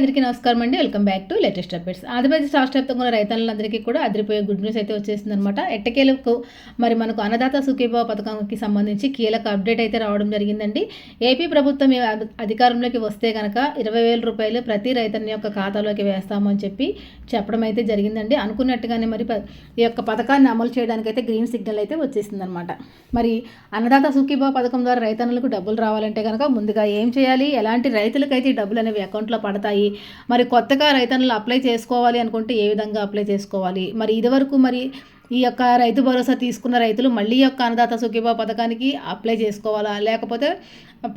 అందరికీ నమస్కారం అండి. Welcome back to latest updates. Andhra Pradesh రాష్ట్ర వ్యాప్తంగా ఉన్న రైతులందరికీ కూడా అదిరిపోయే గుడ్ న్యూస్ అయితే వచ్చేసింది అనమాట ఎట్టకేలకు మరి మనకు అన్నదాత సుఖీభావ పథకానికి సంబంధించి కీలక అప్డేట్ అయితే రావడం జరిగిందండి. ఏపీ ప్రభుత్వం అధికారంలోకి వస్తే కనుక ఇరవై వేల రూపాయలు ప్రతి రైతుని యొక్క ఖాతాలోకి వేస్తామని చెప్పి చెప్పడం అయితే జరిగిందండి. అనుకున్నట్టుగానే మరి ప- ఈ యొక్క పథకాన్ని అమలు చేయడానికి అయితే గ్రీన్ సిగ్నల్ అయితే వచ్చేసింది అనమాట మరి అన్నదాత సుఖీభావ పథకం ద్వారా రైతన్నులకు డబ్బులు రావాలంటే కనుక ముందుగా ఏం చేయాలి? ఎలాంటి రైతులకైతే ఈ డబ్బులు అనేవి అకౌంట్లో పడతాయి? మరి కొత్తగా రైతన్నులు అప్లై చేసుకోవాలి అనుకుంటే ఏ విధంగా అప్లై చేసుకోవాలి? మరి ఇదివరకు మరి ఈ యొక్క రైతు భరోసా తీసుకున్న రైతులు మళ్ళీ యొక్క అన్నదాత సుఖీభావ పథకానికి అప్లై చేసుకోవాలా? లేకపోతే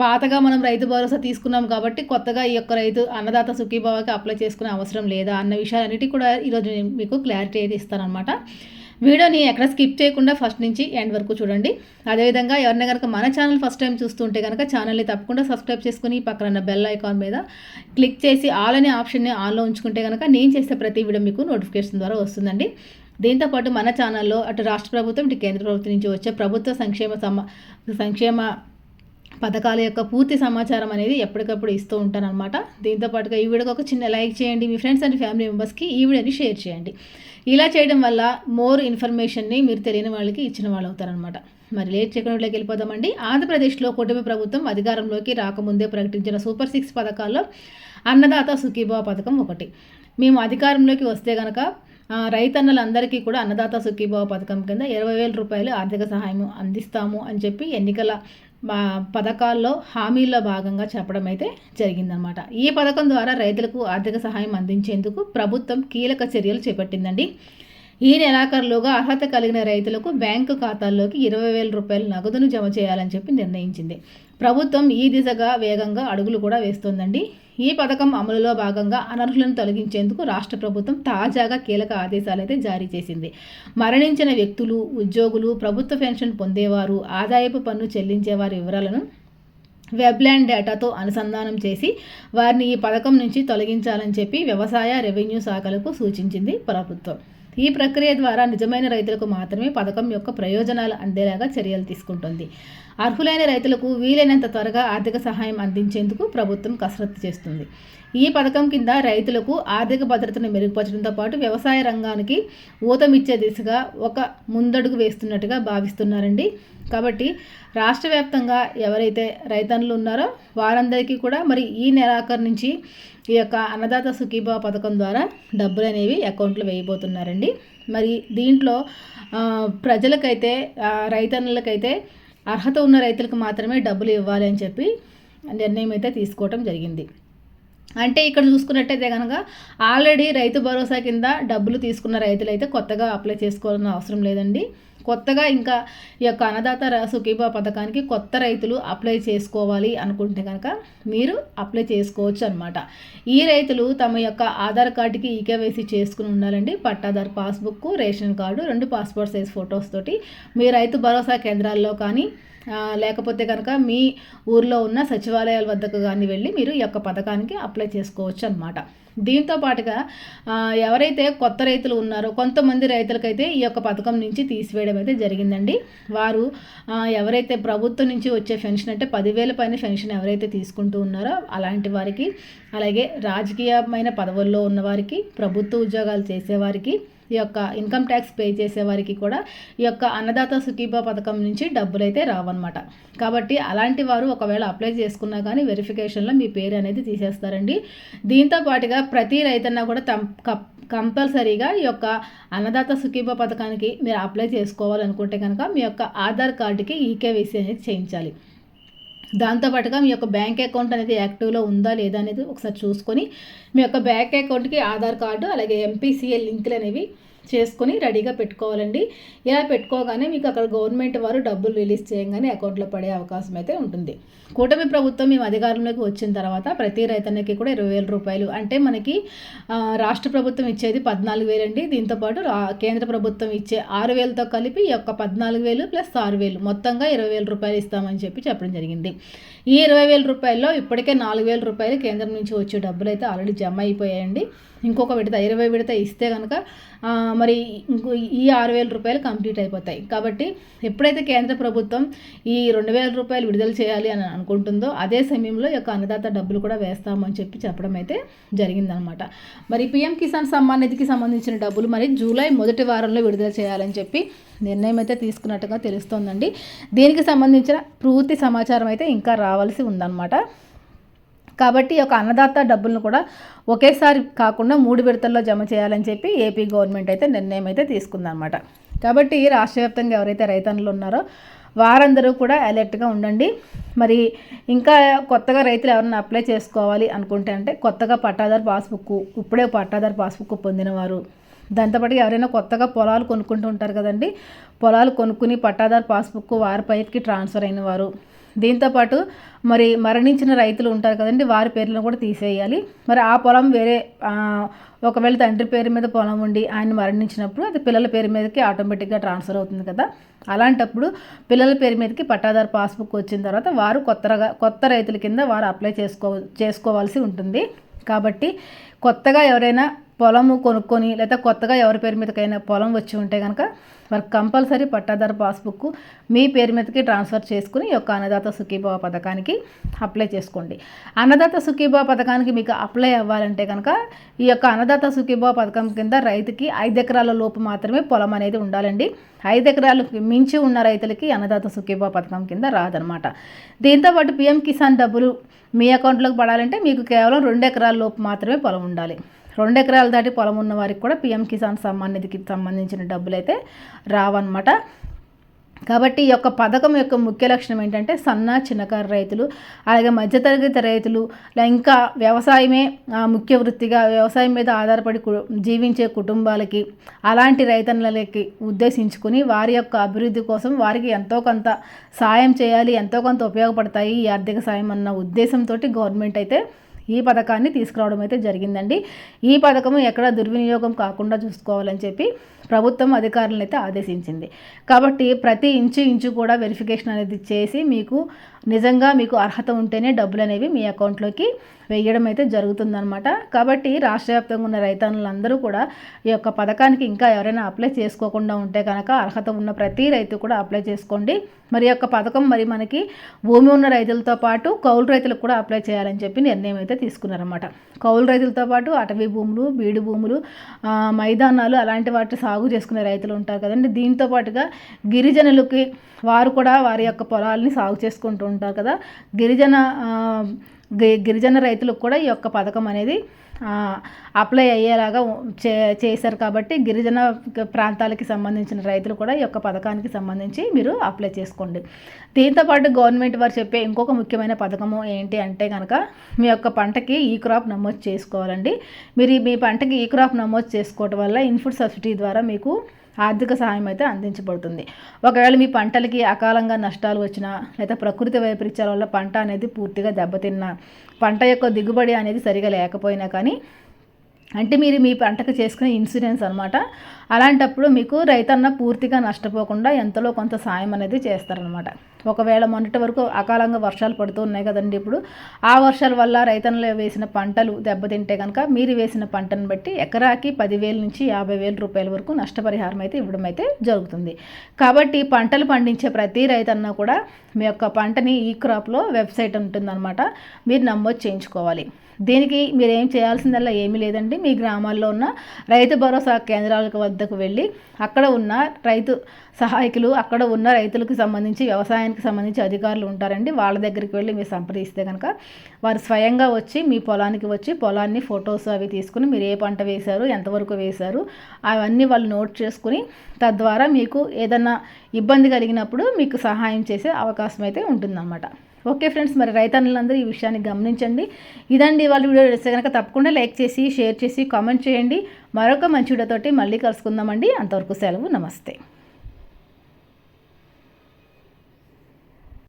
పాతగా మనం రైతు భరోసా తీసుకున్నాం కాబట్టి కొత్తగా ఈ యొక్క రైతు అన్నదాత సుఖీభావకి అప్లై చేసుకునే అవసరం లేదా? అన్న విషయాలన్నిటి కూడా ఈరోజు నేను మీకు క్లారిటీ అయితే ఇస్తానమాట వీడియోని ఎక్కడ స్కిప్ చేయకుండా ఫస్ట్ నుంచి ఎండ్ వరకు చూడండి. అదేవిధంగా ఎవరైనా కనుక మన ఛానల్ ఫస్ట్ టైం చూస్తుంటే కనుక ఛానల్ని తప్పకుండా సబ్స్క్రైబ్ చేసుకుని పక్కన ఉన్న బెల్ ఐకాన్ మీద క్లిక్ చేసి ఆల్ అనే ఆప్షన్ని ఆన్లో ఉంచుకుంటే కనుక నేను చేసే ప్రతి వీడియో మీకు నోటిఫికేషన్ ద్వారా వస్తుందండి. దీంతోపాటు మన ఛానల్లో అటు రాష్ట్ర ప్రభుత్వం ఇటు కేంద్ర ప్రభుత్వం నుంచి వచ్చే ప్రభుత్వ సంక్షేమ సమ సంక్షేమ పథకాల యొక్క పూర్తి సమాచారం అనేది ఎప్పటికప్పుడు ఇస్తూ ఉంటానన్నమాట. దీంతో పాటుగా ఈ వీడియోకి ఒక చిన్న లైక్ చేయండి మీ ఫ్రెండ్స్ అండ్ ఫ్యామిలీ మెంబర్స్కి ఈ వీడియోని షేర్ చేయండి. ఇలా చేయడం వల్ల మోర్ ఇన్ఫర్మేషన్ని మీరు తెలియని వాళ్ళకి ఇచ్చిన వాళ్ళు అవుతారనమాట మరి లేట్ చేయకుండా వెళ్ళిపోదామండి. ఆంధ్రప్రదేశ్లో కూటమి ప్రభుత్వం అధికారంలోకి రాకముందే ప్రకటించిన సూపర్ సిక్స్ పథకాల్లో అన్నదాత సుఖీభావ పథకం ఒకటి. మేము అధికారంలోకి వస్తే గనక రైతన్నలందరికీ కూడా అన్నదాత సుఖీభావ పథకం కింద ఇరవై వేల రూపాయలు ఆర్థిక సహాయం అందిస్తాము అని చెప్పి ఎన్నికల పథకాల్లో హామీల్లో భాగంగా చెప్పడం అయితే జరిగిందనమాట ఈ పథకం ద్వారా రైతులకు ఆర్థిక సహాయం అందించేందుకు ప్రభుత్వం కీలక చర్యలు చేపట్టిందండి. ఈ నెలాఖరులోగా అర్హత కలిగిన రైతులకు బ్యాంకు ఖాతాల్లోకి ఇరవై వేల రూపాయల నగదును జమ చేయాలని చెప్పి నిర్ణయించింది. ప్రభుత్వం ఈ దిశగా వేగంగా అడుగులు కూడా వేస్తోందండి. ఈ పథకం అమలులో భాగంగా అనర్హులను తొలగించేందుకు రాష్ట్ర ప్రభుత్వం తాజాగా కీలక ఆదేశాలైతే జారీ చేసింది. మరణించిన వ్యక్తులు ఉద్యోగులు ప్రభుత్వ పెన్షన్ పొందేవారు ఆదాయపు పన్ను చెల్లించేవారి వివరాలను వెబ్లాండ్ డేటాతో అనుసంధానం చేసి వారిని ఈ పథకం నుంచి తొలగించాలని చెప్పి వ్యవసాయ రెవెన్యూ శాఖలకు సూచించింది ప్రభుత్వం. ఈ ప్రక్రియ ద్వారా నిజమైన రైతులకు మాత్రమే పథకం యొక్క ప్రయోజనాలు అందేలాగా చర్యలు తీసుకుంటుంది. అర్హులైన రైతులకు వీలైనంత త్వరగా ఆర్థిక సహాయం అందించేందుకు ప్రభుత్వం కసరత్తు చేస్తుంది. ఈ పథకం కింద రైతులకు ఆర్థిక భద్రతను మెరుగుపరచడంతో పాటు వ్యవసాయ రంగానికి ఊతమిచ్చే దిశగా ఒక ముందడుగు వేస్తున్నట్టుగా భావిస్తున్నారండి. కాబట్టి రాష్ట్ర వ్యాప్తంగా ఎవరైతే రైతన్నులు ఉన్నారో వారందరికీ కూడా మరి ఈ నెలాఖరు నుంచి ఈ యొక్క అన్నదాత సుఖీభావ పథకం ద్వారా డబ్బులు అనేవి అకౌంట్లో వేయబోతున్నారండి. మరి దీంట్లో ప్రజలకైతే రైతన్నులకైతే అర్హత ఉన్న రైతులకు మాత్రమే డబ్బులు ఇవ్వాలి అని చెప్పి నిర్ణయం అయితే తీసుకోవటం జరిగింది. అంటే ఇక్కడ చూసుకున్నట్టయితే కనుక ఆల్రెడీ రైతు భరోసా కింద డబ్బులు తీసుకున్న రైతులైతే కొత్తగా అప్లై చేసుకోవాల్సిన అవసరం లేదండి. కొత్తగా ఇంకా ఈ యొక్క అన్నదాత సుఖీభా పథకానికి కొత్త రైతులు అప్లై చేసుకోవాలి అనుకుంటే కనుక మీరు అప్లై చేసుకోవచ్చు అనమాట ఈ రైతులు తమ యొక్క ఆధార్ కార్డుకి ఈకేవైసీ చేసుకుని ఉండాలండి. పట్టాదార్ పాస్బుక్ రేషన్ కార్డు రెండు పాస్పోర్ట్ సైజ్ ఫొటోస్ తోటి మీ రైతు భరోసా కేంద్రాల్లో కానీ లేకపోతే కనుక మీ ఊర్లో ఉన్న సచివాలయాల వద్దకు కానీ వెళ్ళి మీరు ఈ యొక్క పథకానికి అప్లై చేసుకోవచ్చు అనమాట దీంతో పాటుగా ఎవరైతే కొత్త రైతులు ఉన్నారో కొంతమంది రైతులకైతే ఈ యొక్క పథకం నుంచి తీసివేయడం అయితే జరిగిందండి. వారు ఎవరైతే ప్రభుత్వం నుంచి వచ్చే పెన్షన్ అంటే పదివేల పైన పెన్షన్ ఎవరైతే తీసుకుంటూ ఉన్నారో అలాంటి వారికి అలాగే రాజకీయమైన పదవుల్లో ఉన్నవారికి ప్రభుత్వ ఉద్యోగాలు చేసేవారికి ఈ యొక్క ఇన్కమ్ ట్యాక్స్ పే చేసే వారికి కూడా ఈ యొక్క అన్నదాత సుఖీభా పథకం నుంచి డబ్బులు అయితే రావన్నమాట. కాబట్టి అలాంటి వారు ఒకవేళ అప్లై చేసుకున్నా కానీ వెరిఫికేషన్లో మీ పేరు అనేది తీసేస్తారండి. దీంతో పాటుగా ప్రతి రైతన్న కూడా తమ కప్ కంపల్సరీగా ఈ యొక్క అన్నదాత సుఖీభా పథకానికి మీరు అప్లై చేసుకోవాలనుకుంటే కనుక మీ యొక్క ఆధార్ కార్డుకి ఈకేవీసీ అనేది చేయించాలి. దాంతోపాటుగా మీ యొక్క బ్యాంక్ అకౌంట్ అనేది యాక్టివ్లో ఉందా లేదా అనేది ఒకసారి చూసుకొని మీ యొక్క బ్యాంక్ అకౌంట్కి ఆధార్ కార్డు అలాగే ఎంపీసీఎల్ లింకులు అనేవి చేసుకొని రెడీగా పెట్టుకోవాలండి. ఇలా పెట్టుకోగానే మీకు అక్కడ గవర్నమెంట్ వారు డబ్బులు రిలీజ్ చేయగానే అకౌంట్లో పడే అవకాశం అయితే ఉంటుంది. కూటమి ప్రభుత్వం మేము అధికారంలోకి వచ్చిన తర్వాత ప్రతి రైతన్నకి కూడా ఇరవై వేల రూపాయలు అంటే మనకి రాష్ట్ర ప్రభుత్వం ఇచ్చేది పద్నాలుగు వేలు అండి. దీంతోపాటు రా కేంద్ర ప్రభుత్వం ఇచ్చే ఆరు వేలతో కలిపి ఈ యొక్క పద్నాలుగు వేలు ప్లస్ ఆరు వేలు మొత్తంగా ఇరవై వేల రూపాయలు ఇస్తామని చెప్పి చెప్పడం జరిగింది. ఈ ఇరవై వేల రూపాయల్లో ఇప్పటికే నాలుగు వేల రూపాయలు కేంద్రం నుంచి వచ్చే డబ్బులు అయితే ఆల్రెడీ జమ అయిపోయాయండి. ఇంకొక విడత ఇరవై విడత ఇస్తే కనుక మరి ఇంకో ఈ ఆరు వేల రూపాయలు కంప్లీట్ అయిపోతాయి. కాబట్టి ఎప్పుడైతే కేంద్ర ప్రభుత్వం ఈ రెండు వేల రూపాయలు విడుదల చేయాలి అని అనుకుంటుందో అదే సమయంలో యొక్క అన్నదాత డబ్బులు కూడా వేస్తామని చెప్పి చెప్పడం అయితే జరిగిందనమాట. మరి పిఎం కిసాన్ సమ్మాన్ నిధికి సంబంధించిన డబ్బులు మరి జూలై మొదటి వారంలో విడుదల చేయాలని చెప్పి నిర్ణయం అయితే తీసుకున్నట్టుగా తెలుస్తోందండి. దీనికి సంబంధించిన పూర్తి సమాచారం అయితే ఇంకా రావాల్సి ఉందన్నమాట కాబట్టి ఒక అన్నదాత డబ్బులను కూడా ఒకేసారి కాకుండా మూడు విడతల్లో జమ చేయాలని చెప్పి ఏపీ గవర్నమెంట్ అయితే నిర్ణయం అయితే తీసుకుందనమాట కాబట్టి రాష్ట్ర వ్యాప్తంగా ఎవరైతే రైతన్నులు ఉన్నారో వారందరూ కూడా అలర్ట్గా ఉండండి. మరి ఇంకా కొత్తగా రైతులు ఎవరైనా అప్లై చేసుకోవాలి అనుకుంటే అంటే కొత్తగా పట్టాదారు పాస్బుక్ ఇప్పుడే పట్టాదారు పాస్బుక్ పొందినవారు. దాంతోపాటు ఎవరైనా కొత్తగా పొలాలు కొనుక్కుంటూ ఉంటారు కదండి పొలాలు కొనుక్కుని పట్టాదారు పాస్బుక్ వారి పైకి ట్రాన్స్ఫర్ అయిన వారు దీంతోపాటు మరి మరణించిన రైతులు ఉంటారు కదండి వారి పేర్లను కూడా తీసేయాలి. మరి ఆ పొలం వేరే ఒకవేళ తండ్రి పేరు మీద పొలం ఉండి ఆయన మరణించినప్పుడు అది పిల్లల పేరు మీదకి ఆటోమేటిక్గా ట్రాన్స్ఫర్ అవుతుంది కదా. అలాంటప్పుడు పిల్లల పేరు మీదకి పట్టాదారు పాస్బుక్ వచ్చిన తర్వాత వారు కొత్తగా కొత్త రైతుల కింద వారు అప్లై చేసుకో చేసుకోవాల్సి ఉంటుంది. కాబట్టి కొత్తగా ఎవరైనా పొలము కొనుక్కొని లేదా కొత్తగా ఎవరి పేరు మీదకైనా పొలం వచ్చి ఉంటే కనుక వారికి కంపల్సరీ పట్టాదారు పాస్బుక్ మీ పేరు మీదకి ట్రాన్స్ఫర్ చేసుకుని ఈ యొక్క అన్నదాత సుఖీభావ పథకానికి అప్లై చేసుకోండి. అన్నదాత సుఖీభావ పథకానికి మీకు అప్లై అవ్వాలంటే కనుక ఈ యొక్క అన్నదాత సుఖీభావ పథకం కింద రైతుకి ఐదు ఎకరాల లోపు మాత్రమే పొలం అనేది ఉండాలండి. ఐదు ఎకరాలు మించి ఉన్న రైతులకి అన్నదాత సుఖీభావ పథకం కింద రాదనమాట దీంతో పాటు పిఎం కిసాన్ డబ్బులు మీ అకౌంట్లోకి పడాలంటే మీకు కేవలం రెండు ఎకరాల లోపు మాత్రమే పొలం ఉండాలి. రెండు ఎకరాలు దాటి పొలం ఉన్న వారికి కూడా పిఎం కిసాన్ సమ్మాన్ నిధికి సంబంధించిన డబ్బులు అయితే రావన్నమాట. కాబట్టి ఈ యొక్క పథకం యొక్క ముఖ్య లక్షణం ఏంటంటే సన్న చిన్నకారు రైతులు అలాగే మధ్యతరగతి రైతులు ఇంకా వ్యవసాయమే ముఖ్య వృత్తిగా వ్యవసాయం మీద ఆధారపడి జీవించే కుటుంబాలకి అలాంటి రైతన్నలకి ఉద్దేశించుకుని వారి యొక్క అభివృద్ధి కోసం వారికి ఎంతో కొంత సాయం చేయాలి ఎంతో కొంత ఉపయోగపడతాయి ఈ ఆర్థిక సాయం అన్న ఉద్దేశంతో గవర్నమెంట్ అయితే ఈ పథకాన్ని తీసుకురావడం అయితే జరిగిందండి. ఈ పథకము ఎక్కడ దుర్వినియోగం కాకుండా చూసుకోవాలని చెప్పి ప్రభుత్వం అధికారులను అయితే ఆదేశించింది. కాబట్టి ప్రతి ఇంచు ఇంచు కూడా వెరిఫికేషన్ అనేది చేసి మీకు నిజంగా మీకు అర్హత ఉంటేనే డబ్బులు అనేవి మీ అకౌంట్లోకి వేయడం అయితే జరుగుతుందనమాట కాబట్టి రాష్ట్ర వ్యాప్తంగా ఉన్న రైతన్నులందరూ కూడా ఈ యొక్క పథకానికి ఇంకా ఎవరైనా అప్లై చేసుకోకుండా ఉంటే కనుక అర్హత ఉన్న ప్రతి రైతు కూడా అప్లై చేసుకోండి. మరి యొక్క పథకం మరి మనకి భూమి ఉన్న రైతులతో పాటు కౌలు రైతులకు కూడా అప్లై చేయాలని చెప్పి నిర్ణయం అయితే తీసుకున్నారన్నమాట. కౌలు రైతులతో పాటు అటవీ భూములు బీడు భూములు మైదానాలు అలాంటి వాటి సాగు చేసుకునే రైతులు ఉంటారు కదండి. దీంతో పాటుగా గిరిజనులకి వారు కూడా వారి యొక్క పొలాలని సాగు చేసుకుంటూ ఉంటారు కదా. గిరిజన గిరిజన రైతులకు కూడా ఈ యొక్క పథకం అనేది అప్లై అయ్యేలాగా చే చేశారు కాబట్టి గిరిజన ప్రాంతాలకి సంబంధించిన రైతులు కూడా ఈ యొక్క పథకానికి సంబంధించి మీరు అప్లై చేసుకోండి. దీంతోపాటు గవర్నమెంట్ వారు చెప్పే ఇంకొక ముఖ్యమైన పథకము ఏంటి అంటే కనుక మీ యొక్క పంటకి ఈ క్రాప్ నమోదు చేసుకోవాలండి. మీరు మీ పంటకి ఈ క్రాప్ నమోదు చేసుకోవడం వల్ల ఇన్పుట్ సబ్సిడీ ద్వారా మీకు ఆర్థిక సహాయం అయితే అందించబడుతుంది. ఒకవేళ మీ పంటలకి అకాలంగా నష్టాలు వచ్చినా లేదా ప్రకృతి వైపరీత్యాల వల్ల పంట అనేది పూర్తిగా దెబ్బతిన్నా పంట యొక్క దిగుబడి అనేది సరిగా లేకపోయినా కానీ అంటే మీరు మీ పంటకు చేసుకునే ఇన్సూరెన్స్ అనమాట అలాంటప్పుడు మీకు రైతన్న పూర్తిగా నష్టపోకుండా ఎంతలో కొంత సాయం అనేది చేస్తారనమాట ఒకవేళ మొన్నటి వరకు అకాలంగా వర్షాలు పడుతూ ఉన్నాయి కదండి ఇప్పుడు ఆ వర్షాల వల్ల రైతన్నలు వేసిన పంటలు దెబ్బతింటే కనుక మీరు వేసిన పంటను బట్టి ఎకరాకి పదివేల నుంచి యాభై వేల రూపాయల వరకు నష్టపరిహారం అయితే ఇవ్వడం అయితే జరుగుతుంది. కాబట్టి పంటలు పండించే ప్రతి రైతన్న కూడా మీ యొక్క పంటని ఈ క్రాప్లో వెబ్సైట్ ఉంటుందన్నమాట. మీరు నమోదు చేయించుకోవాలి. దీనికి మీరు ఏం చేయాల్సిందల్లా ఏమీ లేదండి. మీ గ్రామాల్లో ఉన్న రైతు భరోసా కేంద్రాల వద్దకు వెళ్ళి అక్కడ ఉన్న రైతు సహాయకులు అక్కడ ఉన్న రైతులకు సంబంధించి వ్యవసాయానికి సంబంధించి అధికారులు ఉంటారండి. వాళ్ళ దగ్గరికి వెళ్ళి మీరు సంప్రదిస్తే కనుక వారు స్వయంగా వచ్చి మీ పొలానికి వచ్చి పొలాన్ని ఫొటోస్ అవి తీసుకుని మీరు ఏ పంట వేశారు ఎంతవరకు వేశారు అవన్నీ వాళ్ళు నోట్ చేసుకుని తద్వారా మీకు ఏదన్నా ఇబ్బంది కలిగినప్పుడు మీకు సహాయం చేసే అవకాశం అయితే ఉంటుందన్నమాట. ఓకే ఫ్రెండ్స్ మరి రైతన్నులందరూ ఈ విషయాన్ని గమనించండి. ఇదండి వాళ్ళ వీడియో. చేస్తే కనుక తప్పకుండా లైక్ చేసి షేర్ చేసి కామెంట్ చేయండి. మరొక మంచి వీడియోతోటి మళ్ళీ కలుసుకుందామండి. అంతవరకు సెలవు. నమస్తే.